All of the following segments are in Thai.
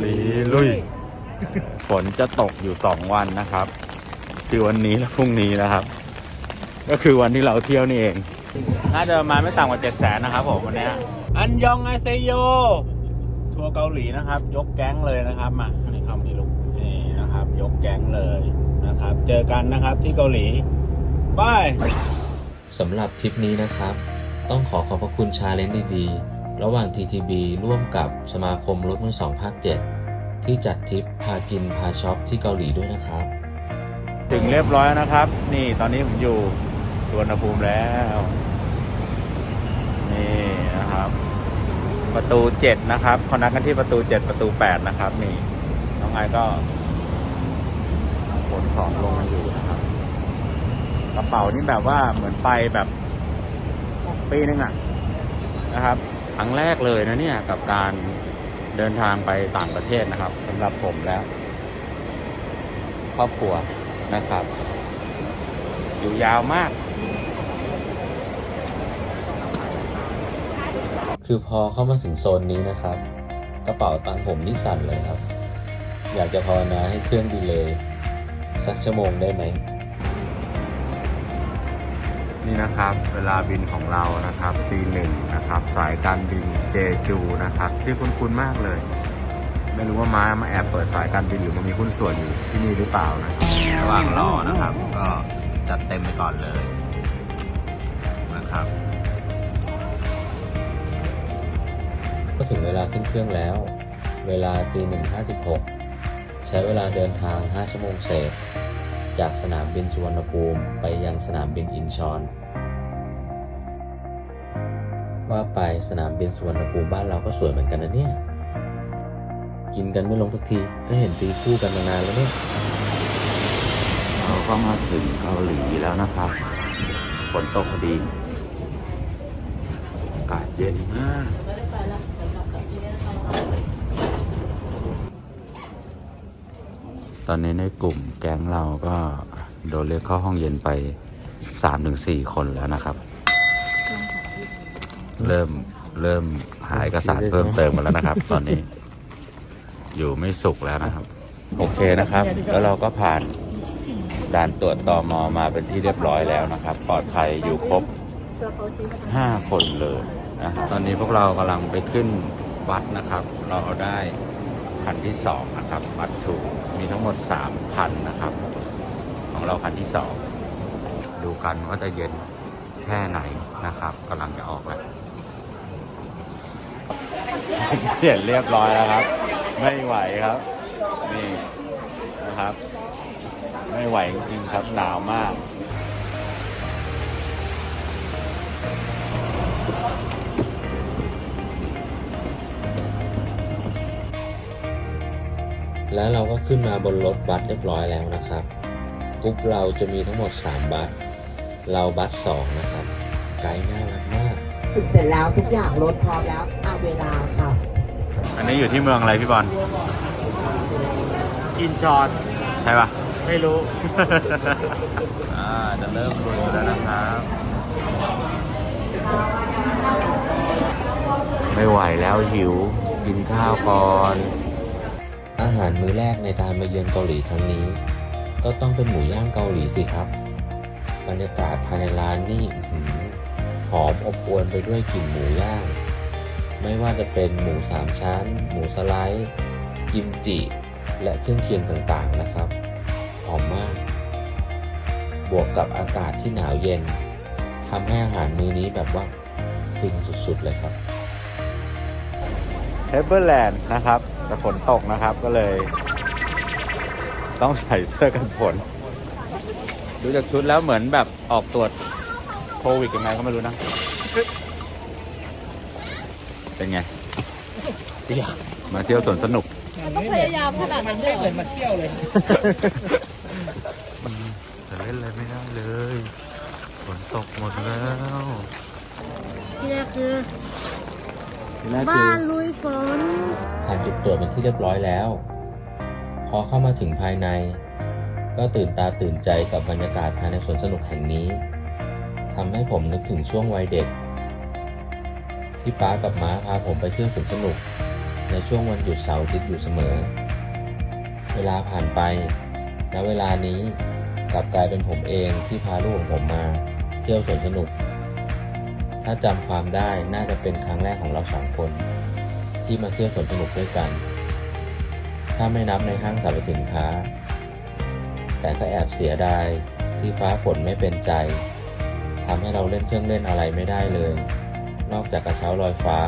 หลีลุย ฝนจะตกอยู่สองวันนะครับ คือวันนี้และพรุ่งนี้นะครับ ก็คือวันที่เราเที่ยวนี่เอง น่าจะประมาณไม่ต่ำกว่าเจ็ดแสนนะครับผมวันเนี้ยอันยองอาเซโย ทัวร์เกาหลีนะครับ ยกแก๊งเลยนะครับมาให้คำนี้ลูกนี่นะครับ ยกแก๊งเลยนะครับ เจอกันนะครับที่เกาหลีบายสำหรับทริปนี้นะครับ ต้องขอขอบพระคุณชาเลนจ์ดีๆ ระหว่าง TTB ร่วมกับสมาคมรถมือสองภาค7ที่จัดทริปพากินพาช็อปที่เกาหลีด้วยนะครับ ถึงเรียบร้อยนะครับ นี่ตอนนี้ผมอยู่สวนภูมิแล้ว นี่นะครับ ประตูเจ็ดนะครับเขานัดกันที่ประตูเจ็ดประตูแปดนะครับ นี่น้องไอก็ขนของลงมาอยู่นะครับกระเป๋านี่แบบว่าเหมือนไปแบบปีนึงอะนะครับ ครั้งแรกเลยนะเนี่ยกับการเดินทางไปต่างประเทศนะครับสำหรับผมแล้วครอบครัวนะครับ อยู่ยาวมาก คือพอเข้ามาถึงโซนนี้นะครับ กระเป๋าตังค์ผมนี่สั่นเลยครับ อยากจะภาวนาให้เครื่องดีเลย สักชั่วโมงได้ไหม นี่นะครับเวลาบินของเรานะครับตีหนึ่งนะครับ สายการบินเจจูนะครับชื่อคุ้นๆมากเลย ไม่รู้ว่าม้ามาแอบเปิดสายการบินหรือมันมีหุ้นส่วนอยู่ที่นี่หรือเปล่านะระหว่างรอนะครับ ก็จัดเต็มไปก่อนเลยนะครับ ก็ถึงเวลาขึ้นเครื่องแล้ว เวลาตีหนึ่งห้าสิบหกใช้เวลาเดินทาง 5 ชั่วโมงเศษ จากสนามบินสุวรรณภูมิไปยังสนามบินอินชอน ว่าไปสนามบินสุวรรณภูมิบ้านเราก็สวยเหมือนกันนะเนี่ย กินกันไม่ลงทุกทีก็เห็นตีคู่กันมานานแล้วเนี่ย เราก็มาถึงเกาหลีแล้วนะครับฝนตกพอดีอากาศเย็นมากตอนนี้ในกลุ่มแก๊งเราก็โดนเรียกเข้าห้องเย็นไปสามถึงสี่คนแล้วนะครับ เริ่มเริ่มหาเอกสารเพิ่มเติมมาแล้วนะครับ ตอนนี้ อยู่ไม่สุขแล้วนะครับ โอเคนะครับ แล้วเราก็ผ่านด่านตรวจตอมอมาเป็นที่เรียบร้อยแล้วนะครับ ปลอดภัยอยู่ครบห้าคนเลยนะครับตอนนี้พวกเรากำลังไปขึ้นวัดนะครับ เราได้คันที่สองนะครับวัดถูกมีทั้งหมดสามคันนะครับ ของเราคันที่สองดูกันว่าจะเย็นแค่ไหนนะครับกำลังจะออกแล้ว เปลี่ยนเรียบร้อยแล้วครับ ไม่ไหวครับ นี่นะครับ ไม่ไหวจริงๆครับหนาวมากแล้วเราก็ขึ้นมาบนรถบัสเรียบร้อยแล้วนะครับกรุ๊ปเราจะมีทั้งหมด 3 บัส เราบัส2นะครับ ไกด์น่ารักมาก ถึงเสร็จแล้วทุกอย่างรถพร้อมแล้ว เอาเวลาค่ะอันนี้อยู่ที่เมืองอะไรพี่บอลอินจอนใช่ปะไม่รู้ อ่าจะเริ่มดูแล้วนะครับไม่ไหวแล้วหิวกินข้าวก่อน อาหารมื้อแรกในการมาเยือนเกาหลีครั้งนี้ ก็ต้องเป็นหมูย่างเกาหลีสิครับ บรรยากาศภายในร้านนี่อื้อหือหอมอบอวลไปด้วยกลิ่นหมูย่าง ไม่ว่าจะเป็นหมูสามชั้น หมูสไลด์กิมจิ และเครื่องเคียงต่างๆนะครับ หอมมาก บวกกับอากาศที่หนาวเย็นทำให้อาหารมื้อนี้แบบว่าฟินสุดๆเลยครับเฮเบอร์แลนด์นะครับแต่ฝนตกนะครับก็เลย ต้องใส่เสื้อกันฝน ดูจากชุดแล้วเหมือนแบบออกตรวจโควิดยังไงก็ไม่รู้นะ เป็นไงมาเที่ยวสวนสนุก ต้องพยายามขนาดนั้นเลยเหมือนมาเที่ยวเลยแต่เล่นอะไรไม่ได้เลยฝนตกหมดแล้วที่แรกคือทีแรกคือบ้านลุยฝนผ่านจุดตรวจเป็นที่เรียบร้อยแล้ว พอเข้ามาถึงภายใน ก็ตื่นตาตื่นใจกับบรรยากาศภายในสวนสนุกแห่งนี้ทำให้ผมนึกถึงช่วงวัยเด็ก ที่ป้ากับม้าพาผมไปเที่ยวสวนสนุก ในช่วงวันหยุดเสาร์อาทิตย์อยู่เสมอ เวลาผ่านไปณเวลานี้กลับกลายเป็นผมเองที่พาลูกของผมมา เที่ยวสวนสนุก ถ้าจำความได้น่าจะเป็นครั้งแรกของเราสองคน ที่มาเที่ยวสวนสนุกด้วยกัน ถ้าไม่นับในห้างสรรพสินค้า แต่ก็แอบเสียดายที่ฟ้าฝนไม่เป็นใจทำให้เราเล่นเครื่องเล่นอะไรไม่ได้เลย นอกจากกระเช้าลอยฟ้า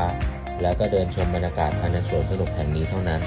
แล้วก็เดินชมบรรยากาศภายในสวนสนุกแห่งนี้เท่านั้น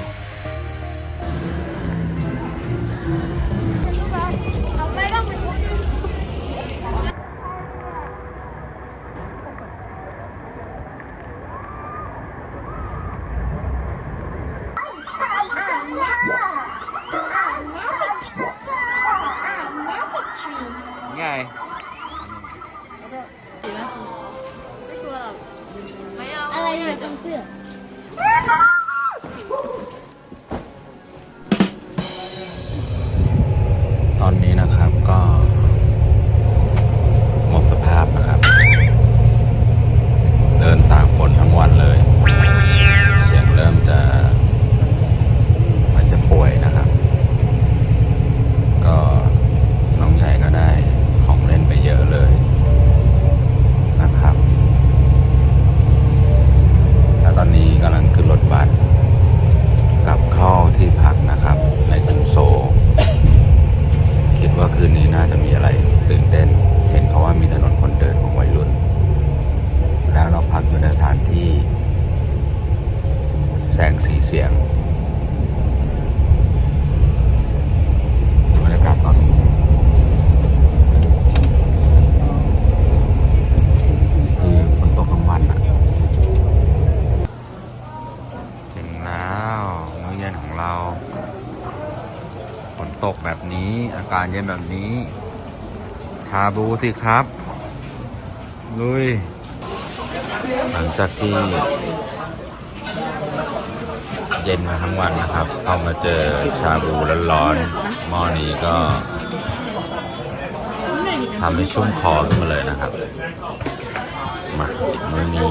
กาศเย็นแบบนี้ ชาบูสิครับ ลุย หลังจากที่ เย็นมาทั้งวันนะครับเข้ามาเจอชาบูร้อนๆหม้อนี้ก็ทำให้ชุ่มคอขึ้นมาเลยนะครับ มาเมื้อนี้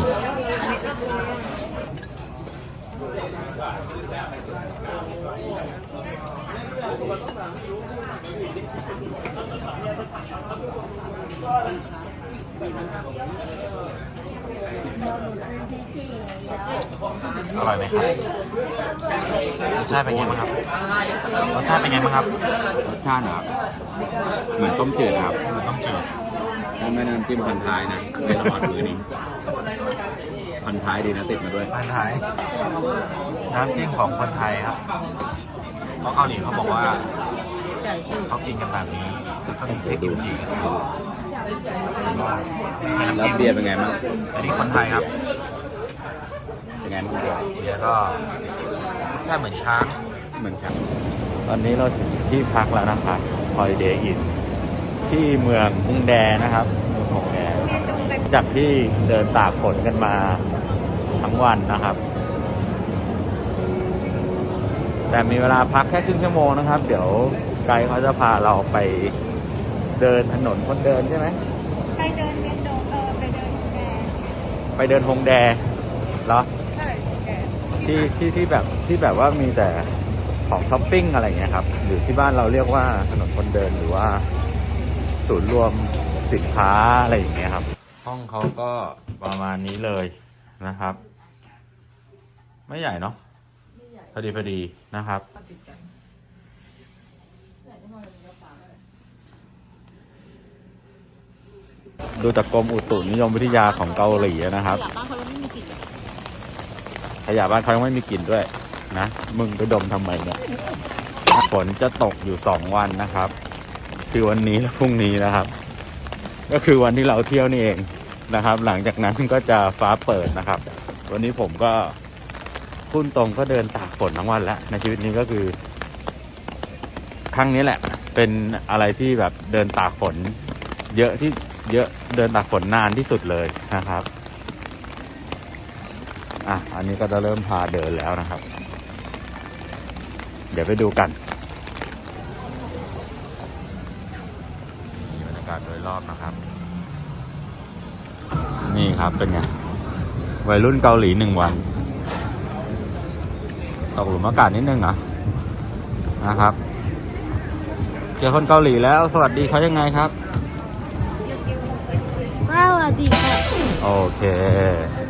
อร่อยไหมครับรสชาติเป็นไงบ้างครับรสชาติเป็นไงบ้างครับรสชาติเหรอครับ เหมือนต้มจืดครับมันต้องจืดถ้าไม่น้ำจิ้มพันท้ายนะไม่รอดมือนี้พันท้ายดีนะติดมาด้วยพันท้าย น้ำจิ้มของคนไทยครับเพราะเกาหลีเขาบอกว่าเขากินกันแบบนี้ก็มีพริกกิมจิใช้น้ำแล้วจิ้มเบียร์เป็นไงบ้างอันนี้คนไทยครับเป็น ไงบ้างเบียร์เบียร์ก็ใช่เหมือนช้าง เหมือนครับตอนนี้เราถึงที่พักแล้วนะครับ Holiday Inn ที่เมืองฮุงแดนะครับเมืองฮงแดจากที่เดินตากฝนกันมาทั้งวันนะครับ แต่มีเวลาพักแค่ครึ่งชั่วโมงนะครับ เดี๋ยวไกด์เขาจะพาเราไปเดินถนนคนเดินใช่ไหมไปเดินเวียนโดงเออไปเดินแกไปเดินฮงแดเหรอใช่แก ที่ที่ที่แบบที่แบบว่ามีแต่ของช้อปปิ้งอะไรอย่างเงี้ยครับหรือที่บ้านเราเรียกว่าถนนคนเดินหรือว่า ศูนย์รวมสินค้าอะไรอย่างเงี้ยครับ ห้องเขาก็ประมาณนี้เลยนะครับ ไม่ใหญ่เนาะพอดีพอดีนะครับ ดูจากกรมอุตุนิยมวิทยาของเกาหลีนะครับ ขยะบ้านเขายังไม่มีกลิ่นด้วยนะ มึงไปดมทำไมเนี่ยฝนจะตกอยู่สองวันนะครับ คือวันนี้และพรุ่งนี้นะครับ ก็คือวันที่เราเที่ยวนี่เองนะครับ หลังจากนั้นก็จะฟ้าเปิดนะครับ วันนี้ผมก็พูดตรงก็เดินตากฝนทั้งวันแล้วในชีวิตนี้ก็คือ ครั้งนี้แหละ เป็นอะไรที่แบบเดินตากฝน เยอะที่เยอะเดินตากฝนนานที่สุดเลยนะครับ อะ อันนี้ก็จะเริ่มพาเดินแล้วนะครับ เดี๋ยวไปดูกันนี่บรรยากาศโดยรอบนะครับ นี่ครับเป็นไง วัยรุ่นเกาหลีหนึ่งวัน ตกหลุมอากาศนิดนึงเหรอ นะครับเจอคนเกาหลีแล้ว สวัสดีเขายังไงครับ สวัสดีค่ะโอเค I'm so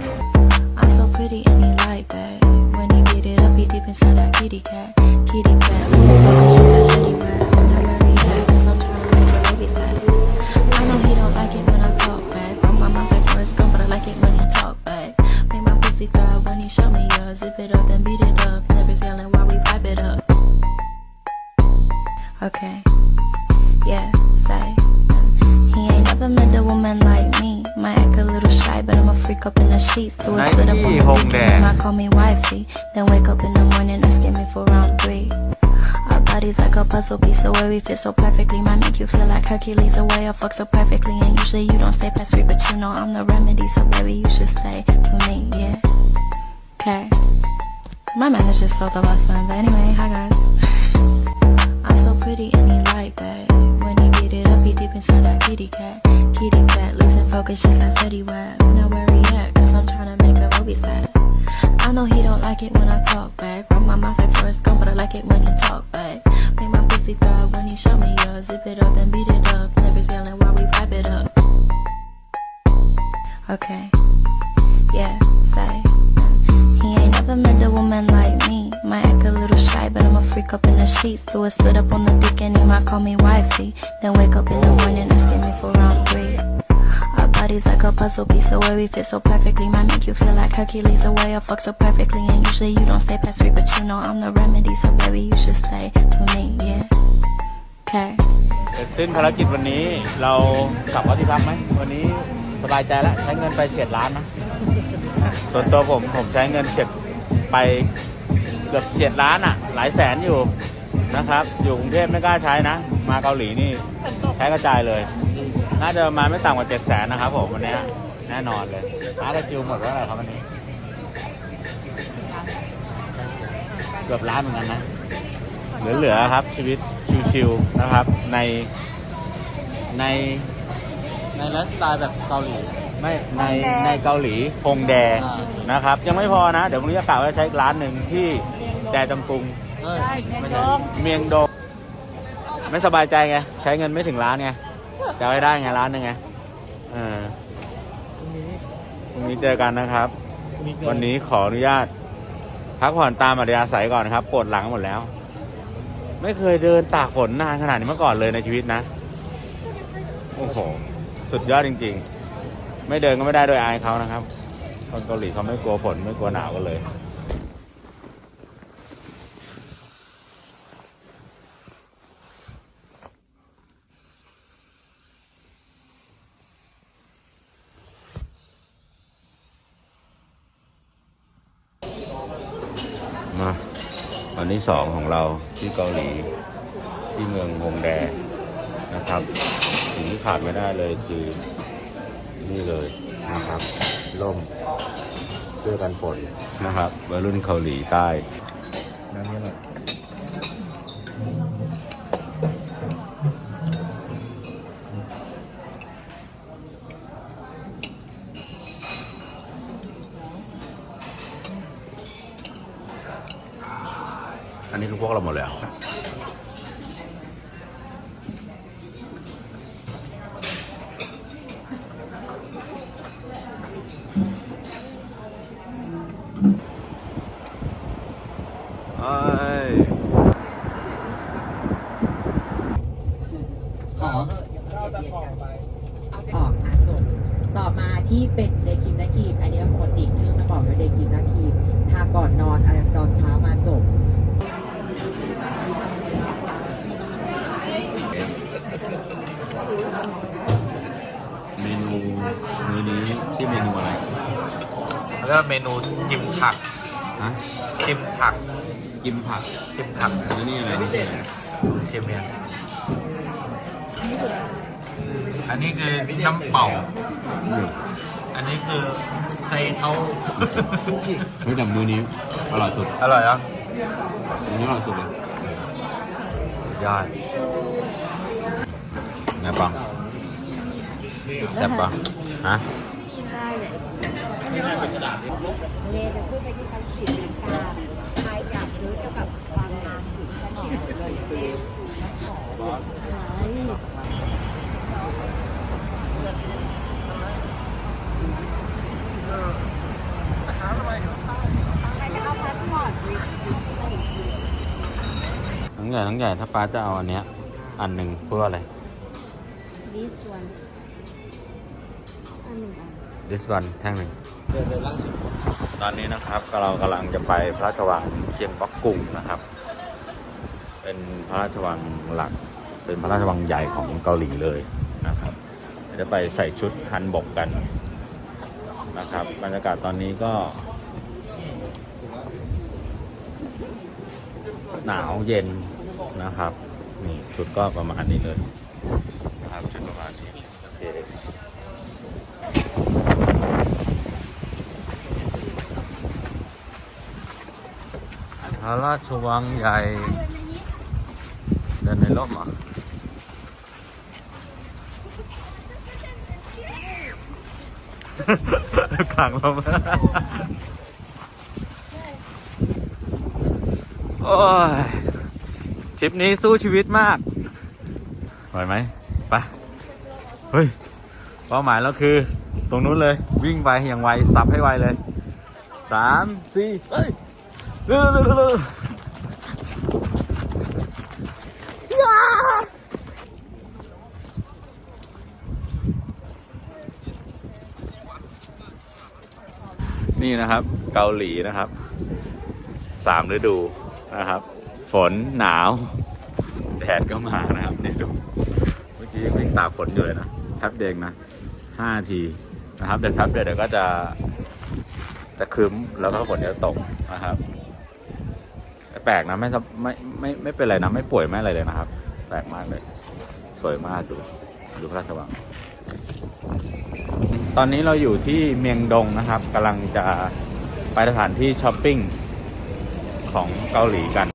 pretty and he like that. When he beat it up, he deep inside that kitty cat. Kitty cat, a puzzle piece. The way we fit so perfectly might make you feel like Hercules. The way I fuck so perfectly. And usually you don't stay past three, but you know I'm the remedy. So baby, you should stay for me, yeah. Okay. My manager sold the last one, but anyway, hi guys. I'm so pretty and he like that. When he beat it up, he deep inside that kitty cat. Kitty cat, losing focus just like Fetty Wap. Now where he at? Cause I'm trying to make a movie set. I know he don't like it when I talk back. Run my mouth like Forrest Gump, but I like it when he talk back. Make my pussy thrive when he show me yours. Zip it up, then beat it up. Never yelling while we pipe it up. Okay. Yeah, say. He ain't never met a woman like me. Might act a little shy, but I'm a freak up in the sheets. Do a split up on the dick and he might call me wifey. Then wake up in the morning asking me for round three. Bodies like a puzzle piece. The way we fit so perfectly might make you feel like Hercules. The way I fuck so perfectly. And usually you don't stay past three, but you know I'm the remedy. So baby, you should stay for me, yeah. Okay. เสร็จสิ้นภารกิจวันนี้เรากลับเข้าที่พักไหมวันนี้สบายใจแล้วใช้เงินไปเฉียดล้านนะส่วนตัวผมผมใช้เงินเฉียดไปเกือบเฉียดล้านอะ หลายแสนอยู่นะครับ อยู่กรุงเทพไม่กล้าใช้นะ มาเกาหลีนี่ใช้กระจายเลย น่าจะประมาณไม่ต่ำกว่าเจ็ดแสนนะครับผมวันเนี้ยแน่นอนเลยอาร์ตจิวหมดแล้วเหรอครับวันนี้ เกือบล้านเหมือนกันนะ เหลือๆครับชีวิตชิวๆนะครับ ในในในไลฟ์สไตล์แบบเกาหลี ไม่ในในเกาหลีฮงแดนะครับ ยังไม่พอนะ เดี๋ยวพรุ่งนี้จะกล่าวว่าใช้อีกร้านหนึ่งที่แดจังกุงไม่ใช่เมียงดงไม่สบายใจไง ใช้เงินไม่ถึงล้านไง จะเอาให้ได้ไงร้านหนึ่งไงเออพรุ่งนี้เจอกันนะครับ วันนี้ขออนุญาต พักผ่อนตามอัธยาศัยก่อนนะครับปวดหลังหมดแล้ว ไม่เคยเดินตากฝนนานขนาดนี้มาก่อนเลยในชีวิตนะ โอ้โห สุดยอดจริง ๆ ไม่เดินก็ไม่ได้โดยอายเขานะครับ คนเกาหลีเขาไม่กลัวฝนไม่กลัวหนาวกันเลย มาวันที่สองของเราที่เกาหลีที่เมืองฮงแดนะครับสิ่งที่ขาดไม่ได้เลยคือนี่เลยนะครับร่มเสื้อกันฝนนะครับวัยรุ่นเกาหลีใต้นั่นนี่แหละอันนี้คือพ เราหมดแล้วไอ้ขอออกนะจบต่อมาที่เป็นเดคิมนาคีอันนี้ปกติชื่อมันบอกว่าเดคิมนาคีทาก่อนนอนอะไรตอนเช้ามาจบ เมนู มื้อนี้ที่เมนูอะไรแล้วก็เมนูจิ้มผักฮะจิ้มผักกิมผักจิ้มผักแล้วนี่อะไรนี่คืออะไรเชียเมียนอันนี้คือน้ำเป่าอืมอันนี้คือไซเท้าเฮ้ยแต่มื้อนี้อร่อยสุดอร่อยอะมื้อนี้อร่อยสุดเลยยอดไงปังแซ่บปังฮะ เลจะขึ้นไปที่ชั้นสิบนะคะใครอยากซื้อเกี่ยวกับความงามผิวสมองเลยน้องใหญ่น้องใหญ่ถ้าป้าจะเอาอันเนี้ย อันหนึ่งเพื่ออะไร this one อันหนึ่งอัน this one แท่งหนึ่ง ตอนนี้นะครับเรากำลังจะไปพระราชวังเชียงปักกุงนะครับ เป็นพระราชวังหลัก เป็นพระราชวังใหญ่ของเกาหลีเลยนะครับจะไปใส่ชุดฮันบกกันนะครับบรรยากาศตอนนี้ก็หนาวเย็นนะครับนี่ชุดก็ประมาณนี้เลยนะครับชุดประมาณนี้โอเค พระราชวังใหญ่ เดินในร่มเหรอะกลางลมโอ้ยทริปนี้สู้ชีวิตมากไหวไหมไปเฮ้ยเป้าหมายเราคือ ตรงนู้นเลยวิ่งไปอย่างไวสับให้ไวเลยสามสี่เฮ้ย นี่นะครับเกาหลีนะครับสามฤดูนะครับ ฝนหนาว แดดก็มานะครับนี่ดูเมื่อกี้วิ่งตากฝนอยู่เลยนะแป๊บเดียวเองนะห้าทีนะครับเดี๋ยวแป๊บเดียวเดี๋ยวก็จะจะครึ้มแล้วก็ฝนจะตกนะครับ ปลกนะไม่ไม่ไม่ไม่เป็นไรนะไม่ป่วยไม่อะไรเลยนะครับ แปลกมากเลย สวยมากดูดูพระราชวังตอนนี้เราอยู่ที่เมียงดงนะครับกำลังจะไปสถานที่ช้อปปิ้งของเกาหลีกัน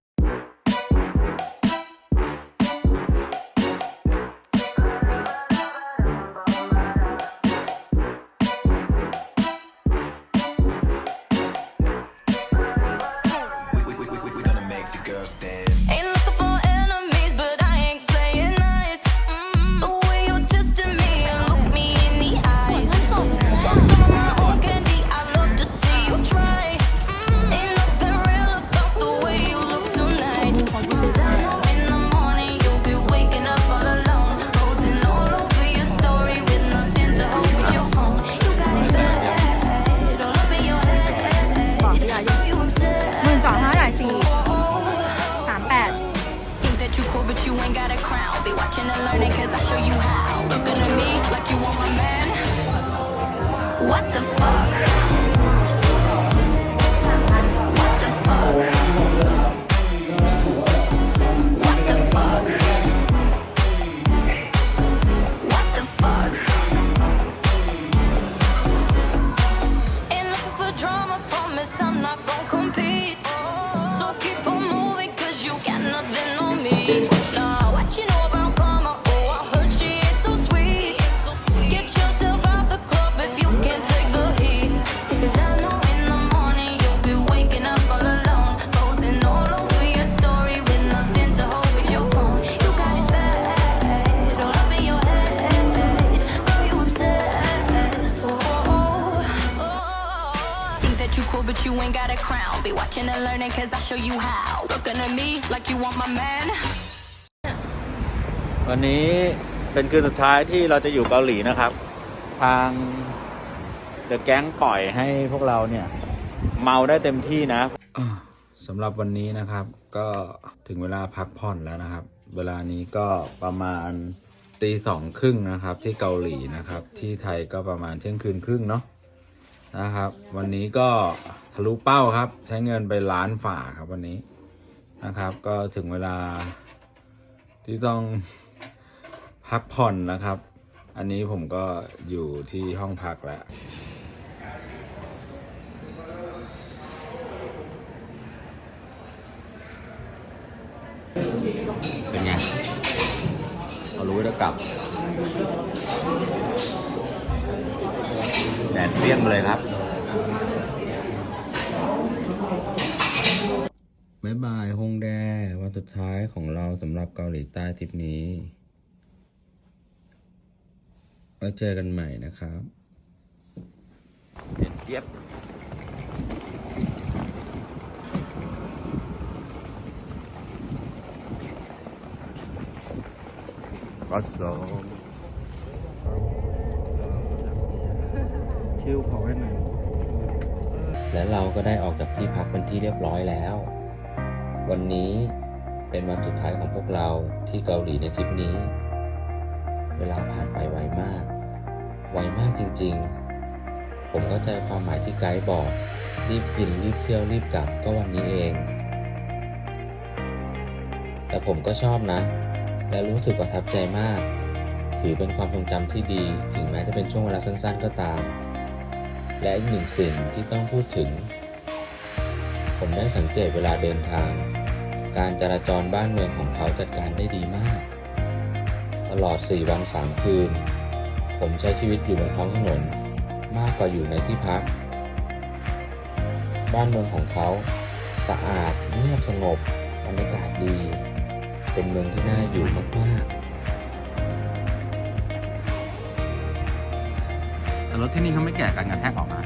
วันนี้เป็นคืนสุดท้ายที่เราจะอยู่เกาหลีนะครับ ทางเดอะแก๊งปล่อยให้พวกเราเนี่ย เมาได้เต็มที่นะสำหรับวันนี้นะครับ ก็ถึงเวลาพักผ่อนแล้วนะครับ เวลานี้ก็ประมาณตีสองครึ่งนะครับ ที่เกาหลีนะครับ ที่ไทยก็ประมาณเที่ยงคืนครึ่งเนาะนะครับ วันนี้ก็ทะลุเป้าครับ ใช้เงินไปล้านฝ่าครับวันนี้นะครับ ก็ถึงเวลาที่ต้อง พักผ่อนนะครับ อันนี้ผมก็อยู่ที่ห้องพักแล้วเป็นไงเรารู้ว่าจะกลับแดดเปรี้ยงเลยครับบายบายฮงแดวันสุดท้ายของเราสำหรับเกาหลีใต้ทริปนี้ ไว้เจอกันใหม่นะครับเด็ดเจี๊ยบก็สองคิวขอให้หน่อยและเราก็ได้ออกจากที่พักเป็นที่เรียบร้อยแล้ว วันนี้เป็นวันสุดท้ายของพวกเราที่เกาหลีในทริปนี้ เวลาผ่านไปไวมาก ไวมากจริงๆ ผมเข้าใจความหมายที่ไกด์บอก รีบกินรีบเที่ยวรีบกลับก็วันนี้เอง แต่ผมก็ชอบนะ และรู้สึกประทับใจมาก ถือเป็นความทรงจำที่ดี ถึงแม้จะเป็นช่วงเวลาสั้นๆ ก็ตาม และอีกหนึ่งสิ่งที่ต้องพูดถึง ผมได้สังเกตเวลาเดินทาง การจราจรบ้านเมืองของเขาจัดการได้ดีมาก ตลอด 4 วัน 3 คืน ผมใช้ชีวิตอยู่บนท้องถนน มากกว่าอยู่ในที่พัก บ้านเมืองของเขาสะอาดเงียบสงบบรรยากาศดี เป็นเมืองที่น่าอยู่มากๆแต่รถที่นี่เขาไม่แกะกันกระแทกออกมา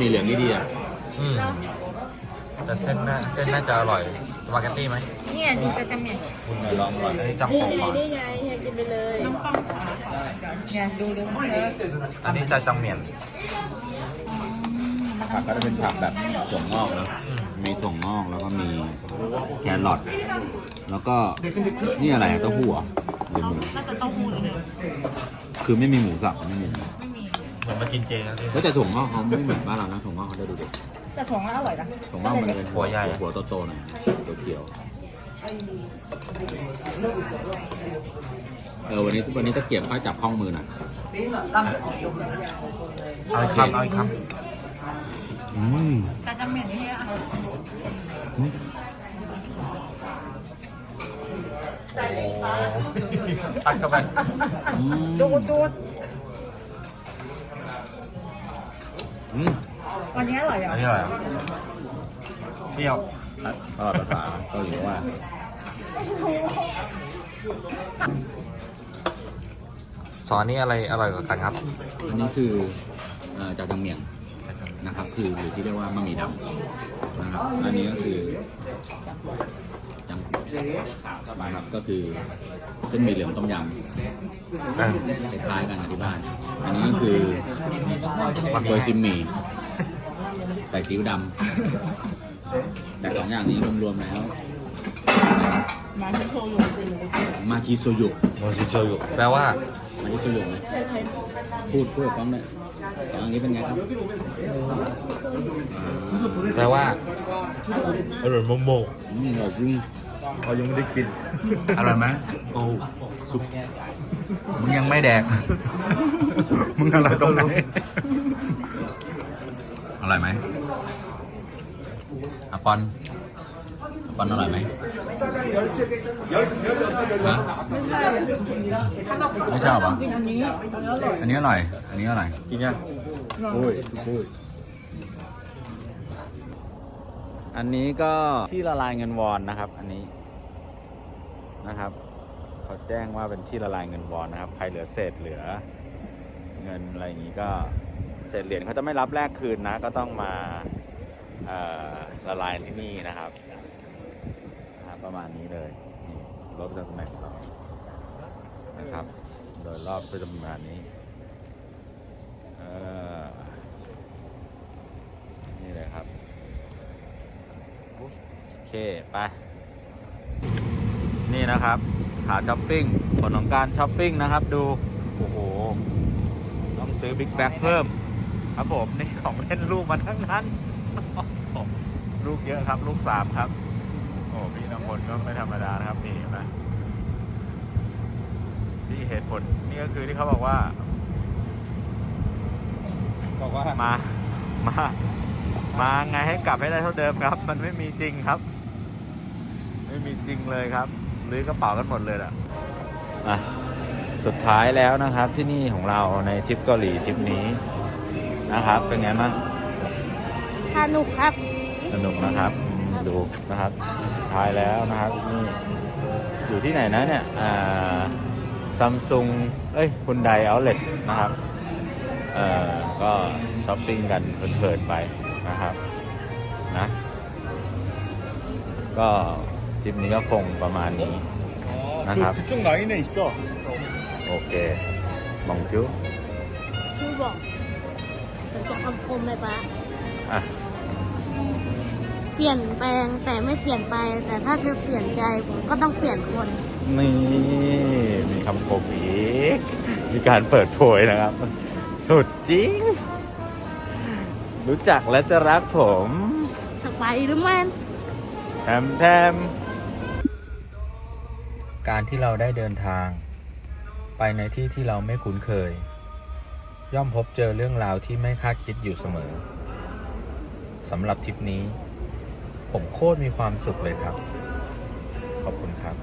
มีเหลืองนี่ดีอะอืมแต่เส้นน่าเส้นน่าจะอร่อยสปาเกตตี้ไหมเนี่ยนี่จะจำเนี่ยคุณมาลองก่อนอันนี้จำปองก่อนเนี่ยดูดูอันนี้จะจำเหมียนผักก็จะเป็นผักแบบถั่วงอกนะมีถั่วงอกแล้วก็มีแครอทแล้วก็นี่อะไรอะเต้าหู้เหรอหรือหมูน่าจะต้องพูดเลยคือไม่มีหมูสับไม่มี เหมือนมากินเจครับพี่ แล้วแต่ถั่วงอกเขาไม่เหมือนบ้านเรานะถั่วงอกเขาได้ดูเด็กแต่ของอร่อยนะถั่วงอกมันจะเป็นหัวใหญ่ หัวโตๆหน่อยตัวเขียวเออวันนี้วันนี้ตะเกียบค่อยจับข้องมือหน่อยเอาอีกคำเอาอีกคอืมจะจำเนี่ยนี่อะำซัดเข้าไปดูดู อืมวันนี้อร่อยอะอันนี้อร่อยอะเปรี้ยวตลอดภาษาเกาหลีว่า ซอสนี้อะไรอร่อยกว่ากันครับ อันนี้คือเอ่อจาจังเมียงนะครับ คือหรือที่เรียกว่าบะหมี่ดำนะครับอันนี้ก็คือจำ นะครับก็คือเส้นหมี่เหลืองต้มยำอ่าคล้ายๆกันที่บ้าน อันนี้ก็คือโดยซิมหมี่ใส่ซีอิ๊วดำแต่สองอย่างนี้รวมๆแล้ว มาที่โชยุมาชิโซยุโมซิโชยุแปลว่ามาชิโซยุไหมพูดพูดพร้อมเลยสองอันนี้เป็นไงครับ แปลว่าอร่อยโมโม อืมอร่อยจริง เขายังไม่ได้กินอร่อยไหมโอ้สุกมึงยังไม่แดก มึงอร่อยตรงไหนอร่อยไหมอะปอนอะปอนอร่อยไหมฮะไม่ชอบเหรออันนี้อร่อย อันนี้อร่อย กินยังโอ้ยโอ้ยอันนี้ก็ที่ละลายเงินวอนนะครับ อันนี้ นะครับ เขาแจ้งว่าเป็นที่ละลายเงินวอนนะครับ ใครเหลือเศษเหลือเงินอะไรอย่างนี้ก็เศษเหรียญเขาจะไม่รับแลกคืนนะ ก็ต้องมาละลายที่นี่นะครับ ประมาณนี้เลยรถประจำตำแหน่งของเรานะครับ โดยรอบก็จะประมาณนี้นี่เลยครับ โอเค ไป นี่นะครับขาช้อปปิ้งผลของการช้อปปิ้งนะครับดู โอ้โห ต้องซื้อบิ๊กแบ็คเพิ่ม ครับผม นี่ของเล่นลูกมาทั้งนั้น ลูกเยอะครับ ลูกสามครับ โอ้พี่น้องคนก็ไม่ธรรมดานะครับ นี่เห็นไหมที่เหตุผลนี่ก็คือที่เขาบอกว่า บอกว่ามา มา มาไงให้กลับให้ได้เท่าเดิมครับ มันไม่มีจริงครับ ไม่มีจริงเลยครับ ลื้อกระเป๋ากันหมดเลยอะอะ สุดท้ายแล้วนะครับที่นี่ของเราในทริปเกาหลีทริปนี้นะครับ เป็นไงบ้างสนุกครับสนุกนะครับอืมดูนะครับสุดท้ายแล้วนะครับนี่อยู่ที่ไหนนะเนี่ยอ่าซัมซุงเอ้ยคุณไดเอาเล t นะครับเอ่อก็ช้อปปิ้งกันเพลินๆไปนะครับนะก็ ทริปนี้ก็คงประมาณนี้นะครับ 그쪽 라인에 있어. โอเคมองคิว คือบอกเป็นตัวคำคมเลยปะ อ่ะ เปลี่ยนแปลงแต่ไม่เปลี่ยนไป แต่ถ้าเธอเปลี่ยนใจผมก็ต้องเปลี่ยนคน นี่มีคำคมอีก มีการเปิดโผยนะครับ สุดจริง รู้จักและจะรักผม จะไปหรือไม่ แถมแถม การที่เราได้เดินทาง ไปในที่ที่เราไม่คุ้นเคย ย่อมพบเจอเรื่องราวที่ไม่คาดคิดอยู่เสมอสำหรับทริปนี้ ผมโคตรมีความสุขเลยครับ ขอบคุณครับ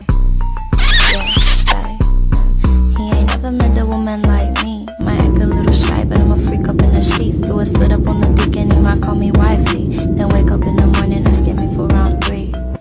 He ain't never met a woman like me. Might act a little shy, but I'm a freak up in the sheets. Do a split up on the dick and he might call me wifey. Then wake up in the morning and skip me for round.